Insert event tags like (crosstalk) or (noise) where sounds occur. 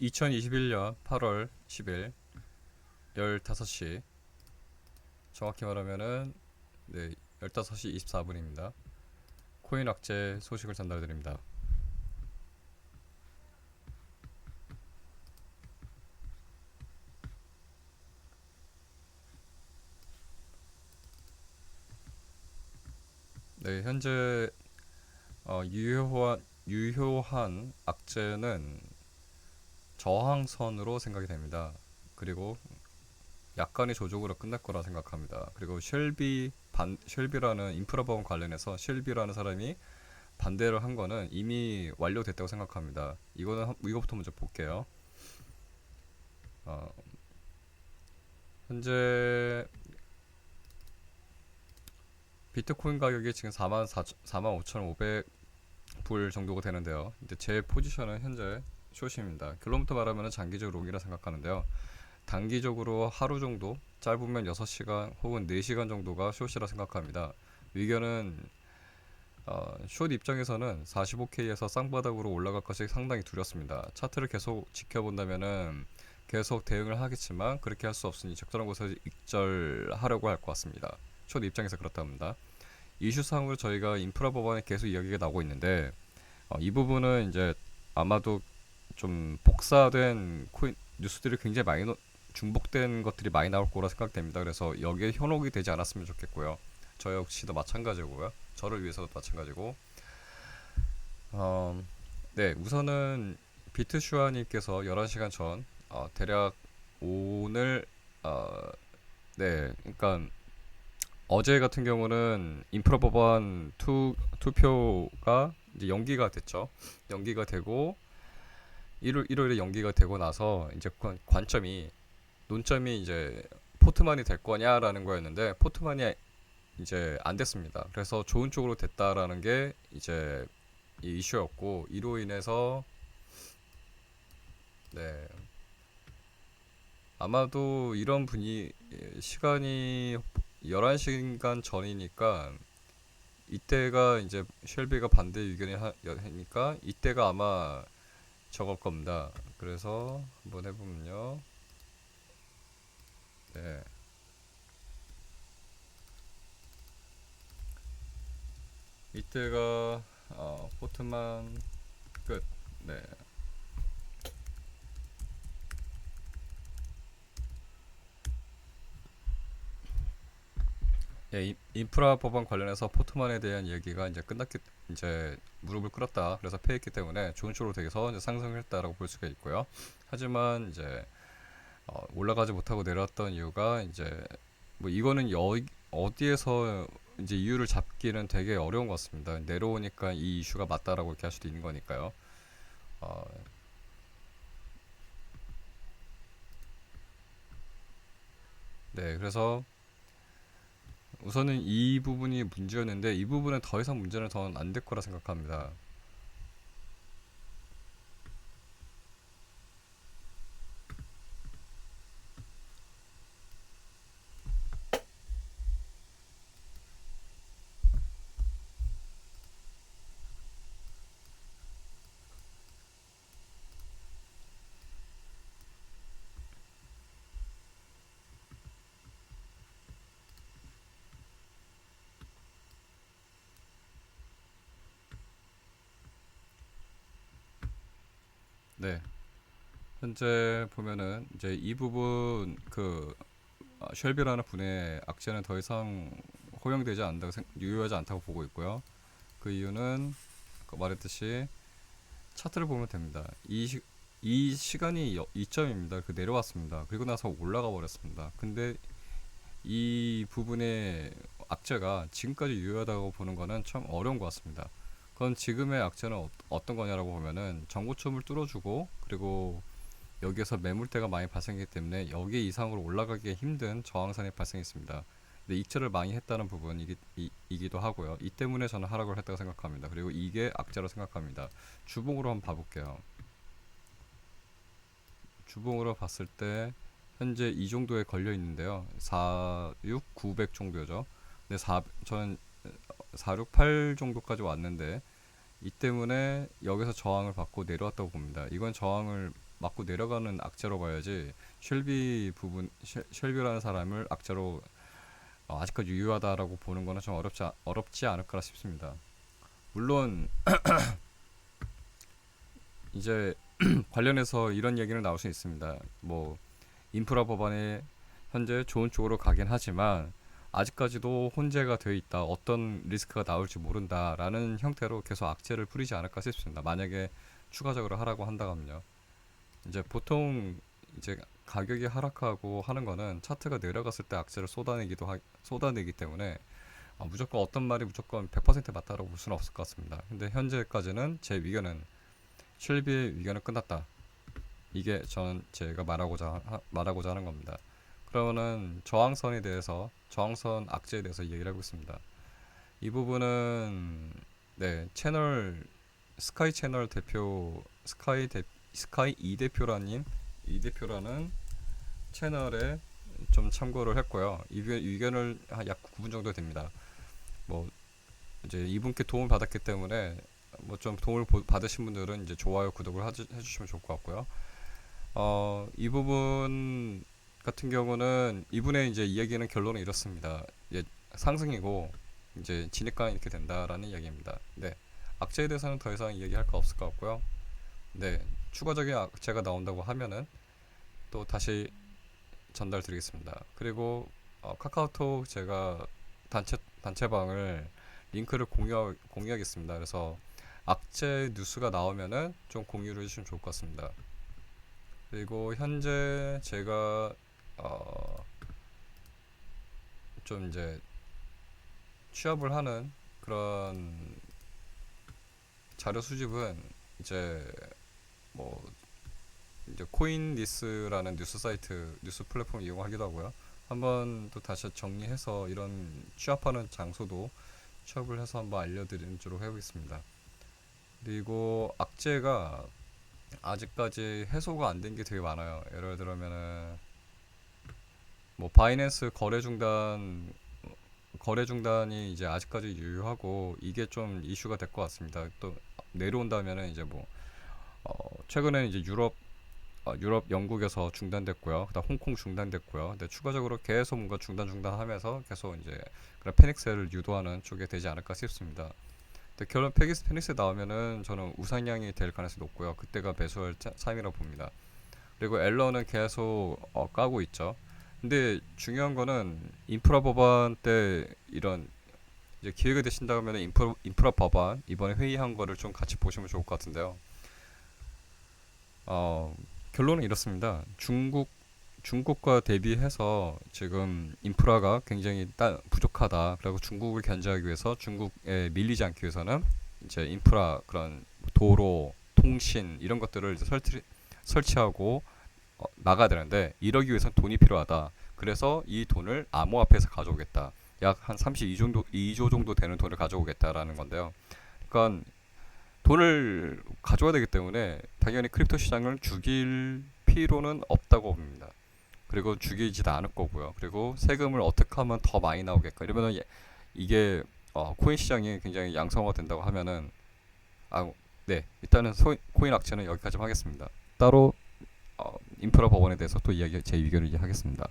2021년 8월 10일 15시 정확히 말하면은 네 15시 24분입니다. 코인 악재 소식을 전달드립니다. 네, 현재 어, 유효한 유효한 악재는 저항선으로 생각이 됩니다. 그리고 약간의 조종으로 끝날 거라 생각합니다. 그리고 쉘비 반 쉘비라는 인프라 보험 관련해서 쉘비라는 사람이 반대를 한 거는 이미 완료됐다고 생각합니다. 이거는 한- 이거부터 먼저 볼게요. 어, 현재 비트코인 가격이 지금 4만 4 4만 5,500불 정도가 되는데요. 근데 제 포지션은 현재 숏입니다. 결론부터 말하면 장기적 롱이라 생각하는데요. 단기적으로 하루 정도, 짧으면 6시간 혹은 4시간 정도가 숏이라 생각합니다. 의견은 어, 숏 입장에서는 45K에서 쌍바닥으로 올라갈 것이 상당히 두렵습니다. 차트를 계속 지켜본다면은 계속 대응을 하겠지만 그렇게 할 수 없으니 적절한 곳에서 익절하려고 할 것 같습니다. 숏 입장에서 그렇답니다. 이슈상으로 저희가 인프라 법안에 계속 이야기가 나오고 있는데 어, 이 부분은 이제 아마도 좀 복사된 코인 뉴스들이 굉장히 많이 넣- 중복된 것들이 많이 나올 거라 생각됩니다. 그래서 여기에 현혹이 되지 않았으면 좋겠고요. 저 역시도 마찬가지고요. 저를 위해서도 마찬가지고. 어, 네, 우선은 비트슈아님께서 11시간 전 어, 대략 오늘 어, 네, 그러니까 어제 같은 경우는 인프라 법안 투, 투표가 이제 연기가 됐죠. 연기가 되고 1월 1월에 연기가 되고 나서 이제 관, 관점이 논점이 이제 포트만이 될 거냐라는 거였는데 포트만이 이제 안 됐습니다. 그래서 좋은 쪽으로 됐다라는 게 이제 이 이슈였고 이로 인해서 네 아마도 이런 분위 시간이 11시간 전이니까 이때가 이제 쉘비가 반대 의견이 하- 하니까 이때가 아마 저걸 겁니다. 그래서 한번 해보면요. 네. 이때가 어, 포트만 끝. 네. 예, 인- 인프라 법안 관련해서 포트만에 대한 얘기가 이제 끝났기 이제 무릎을 꿇었다. 그래서 패했기 때문에 좋은 쪽으로 되서 이제 상승했다라고 볼 수가 있고요. 하지만 이제 어, 올라가지 못하고 내려왔던 이유가 이제 뭐 이거는 여 어디에서 이제 이유를 잡기는 되게 어려운 것 같습니다. 내려오니까 이 이슈가 맞다라고 이렇게 할 수도 있는 거니까요. 어, 네, 그래서 우선은 이 부분이 문제였는데 이 부분은 더 이상 문제는 더 안 될 거라 생각합니다. 네. 현재 보면은 이제 이 부분 그 아, 쉘비라는 분의 악재는 더 이상 허용되지 않는다고 생, 유효하지 않다고 보고 있고요. 그 이유는 아까 말했듯이 차트를 보면 됩니다. 이, 시, 이 시간이 여- 이점입니다. 그 내려왔습니다. 그리고 나서 올라가 버렸습니다. 근데 이 부분의 악재가 지금까지 유효하다고 보는 거는 참 어려운 것 같습니다. 그건 지금의 악재는 어, 어떤 거냐라고 보면은 정고점을 뚫어주고 그리고 여기에서 매물대가 많이 발생했기 때문에 여기 이상으로 올라가기 힘든 저항선이 발생했습니다. 근데 익절을 많이 했다는 부분이기 이, 이기도 하고요. 이 때문에 저는 하락을 했다고 생각합니다. 그리고 이게 악재로 생각합니다. 주봉으로 한번 봐볼게요. 주봉으로 봤을 때 현재 이 정도에 걸려 있는데요. 4, 6, 900 정도죠. 근데 4 저는 4, 6, 8 정도까지 왔는데 이 때문에 여기서 저항을 받고 내려왔다고 봅니다. 이건 저항을 맞고 내려가는 악재로 봐야지 쉘비 부분 쉘- 쉘비라는 사람을 악재로 어, 아직까지 유효하다라고 보는 거는 좀 어렵지 아- 어렵지 않을까 싶습니다. 물론 (clears throat) 이제 (clears throat) 관련해서 이런 얘기는 나올 수 있습니다. 뭐 인프라 법안에 현재 좋은 쪽으로 가긴 하지만 아직까지도 혼재가 되어 있다. 어떤 리스크가 나올지 모른다라는 형태로 계속 악재를 뿌리지 않을까 싶습니다. 만약에 추가적으로 하라고 한다면요. 이제 보통 이제 가격이 하락하고 하는 거는 차트가 내려갔을 때 악재를 쏟아내기도 하, 쏟아내기 때문에 어, 무조건 어떤 말이 무조건 100% 맞다라고 볼 수는 없을 것 같습니다. 근데 현재까지는 제 위견은 쉘비의 위견은 끝났다. 이게 저는 제가 말하고자 하, 말하고자 하는 겁니다. 그러면은 저항선에 대해서 저항선 악재에 대해서 얘기를 하고 있습니다. 이 부분은 네 채널 스카이 채널 대표 스카이 대 스카이 이 대표라님 이 대표라는 채널에 좀 참고를 했고요. 이 의- 의견 을 한 약 9분 정도 됩니다. 뭐 이제 이분께 도움을 받았기 때문에 뭐 좀 도움을 보- 받으신 분들은 이제 좋아요 구독을 해주시면 좋을 것 같고요. 어, 이 부분 같은 경우는 이분의 이제 이야기는 결론은 이렇습니다. 예, 상승이고 이제 진입가 이렇게 된다라는 이야기입니다. 네, 악재에 대해서는 더 이상 이야기할 거 없을 것 같고요. 네, 추가적인 악재가 나온다고 하면은 또 다시 전달 드리겠습니다. 그리고 어, 카카오톡 제가 단체 단체방을 링크를 공유 공유하겠습니다. 그래서 악재 뉴스가 나오면은 좀 공유를 해주시면 좋을 것 같습니다. 그리고 현재 제가 어, 좀 이제 취업을 하는 그런 자료 수집은 이제 뭐 이제 코인리스라는 뉴스 사이트 뉴스 플랫폼 이용하기도 하고요. 한번 또 다시 정리해서 이런 취업하는 장소도 취업을 해서 한번 알려드리는 쪽으로 해보겠습니다. 그리고 악재가 아직까지 해소가 안 된 게 되게 많아요. 예를 들면은 뭐 바이낸스 거래 중단 거래 중단이 이제 아직까지 유효하고 이게 좀 이슈가 될 것 같습니다. 또 내려온다면은 이제 뭐 어, 최근에 이제 유럽 어, 유럽 영국에서 중단됐고요. 그다음 홍콩 중단됐고요. 근데 추가적으로 계속 뭔가 중단 중단하면서 계속 이제 그런 패닉셀을 유도하는 쪽에 되지 않을까 싶습니다. 근데 결론 페기스 페닉스 나오면은 저는 우상향이 될 가능성이 높고요. 그때가 매수할 차- 타임이라고 봅니다. 그리고 앨런은 계속 어, 까고 있죠. 근데 중요한 거는 인프라 법안 때 이런 이제 기회가 되신다고 하면 인프라, 인프라 법안 이번에 회의한 거를 좀 같이 보시면 좋을 것 같은데요. 어, 결론은 이렇습니다. 중국 중국과 대비해서 지금 인프라가 굉장히 따, 부족하다. 그리고 중국을 견제하기 위해서 중국에 밀리지 않기 위해서는 이제 인프라 그런 도로, 통신 이런 것들을 이제 설치 설치하고 어, 나가야 되는데 이러기 위해서는 돈이 필요하다. 그래서 이 돈을 암호화폐에서 가져오겠다. 약 한 32 정도 2조 정도 되는 돈을 가져오겠다라는 건데요. 그러니까 돈을 가져와야 되기 때문에 당연히 크립토 시장을 죽일 필요는 없다고 봅니다. 그리고 죽이지도 않을 거고요. 그리고 세금을 어떻게 하면 더 많이 나오겠까? 이러면은 예- 이게 어, 코인 시장이 굉장히 양성화 된다고 하면은 아, 네 일단은 소, 코인 악재는 여기까지 하겠습니다. 따로 어, 인프라 법원에 대해서 또 이야기 제 의견을 이야기하겠습니다.